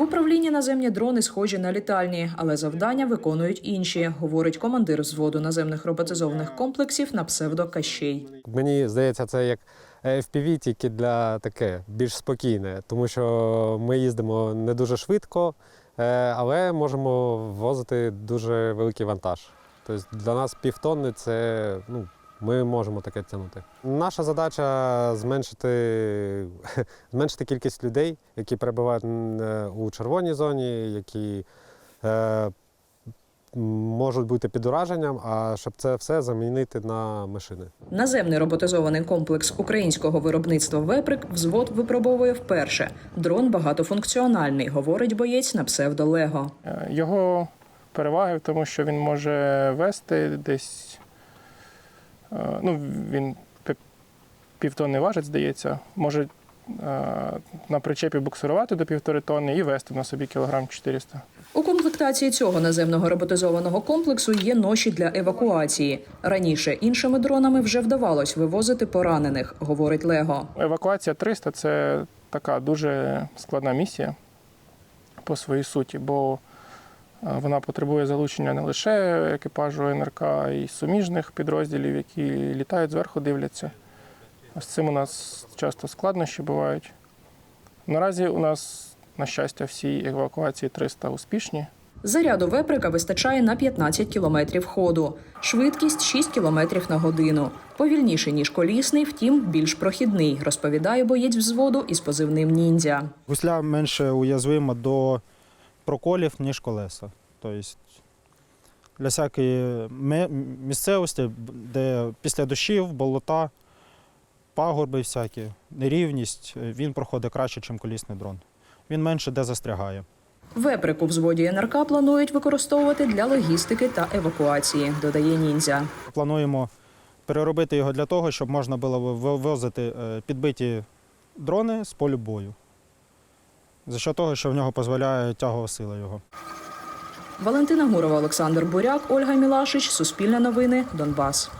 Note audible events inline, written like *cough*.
В управлінні наземні дрони схожі на літальні, але завдання виконують інші, говорить командир взводу наземних роботизованих комплексів на псевдо Кащей. Мені здається, це як FPV, тільки для таке більш спокійне, тому що ми їздимо не дуже швидко, е, але можемо ввозити дуже великий вантаж. Тобто для нас півтонни це ну, ми можемо таке тягнути. Наша задача зменшити, *laughs* зменшити кількість людей, які перебувають е, у червоній зоні, які е, можуть бути під ураженням, а щоб це все замінити на машини. Наземний роботизований комплекс українського виробництва Веприк взвод випробовує вперше. Дрон багатофункціональний, говорить боєць на псевдо Лего. Е, Його переваги в тому, що він може вести десь. Е, Ну, він пі- півтонни важить, здається. Може е, на причепі буксирувати до півтори тонни і вести на собі кілограм 400. У комплектації цього наземного роботизованого комплексу є ноші для евакуації. Раніше іншими дронами вже вдавалось вивозити поранених, говорить Лего. Евакуація 300 це така дуже складна місія по своїй суті, бо вона потребує залучення не лише екіпажу НРК, а й суміжних підрозділів, які літають зверху, дивляться. З цим у нас часто складнощі бувають. Наразі у нас, на щастя, всі евакуації 300 успішні. Заряду веприка вистачає на 15 кілометрів ходу. Швидкість 6 кілометрів на годину. Повільніший, ніж колісний, втім більш прохідний, розповідає боєць взводу із позивним ніндзя. Гусля менше уязвима до проколів, ніж колеса. Тобто для всякої місцевості, де після дощів, болота, пагорби всякі, нерівність, він проходить краще, ніж колісний дрон. Він менше де застрягає. Веприк у взводі НРК планують використовувати для логістики та евакуації, додає ніндзя. Плануємо переробити його для того, щоб можна було вивозити е, підбиті дрони з полю бою. За що того, що в нього дозволяє тягова сила його. Валентина Гурова, Олександр Буряк, Ольга Мілашич. Суспільне новини. Донбас.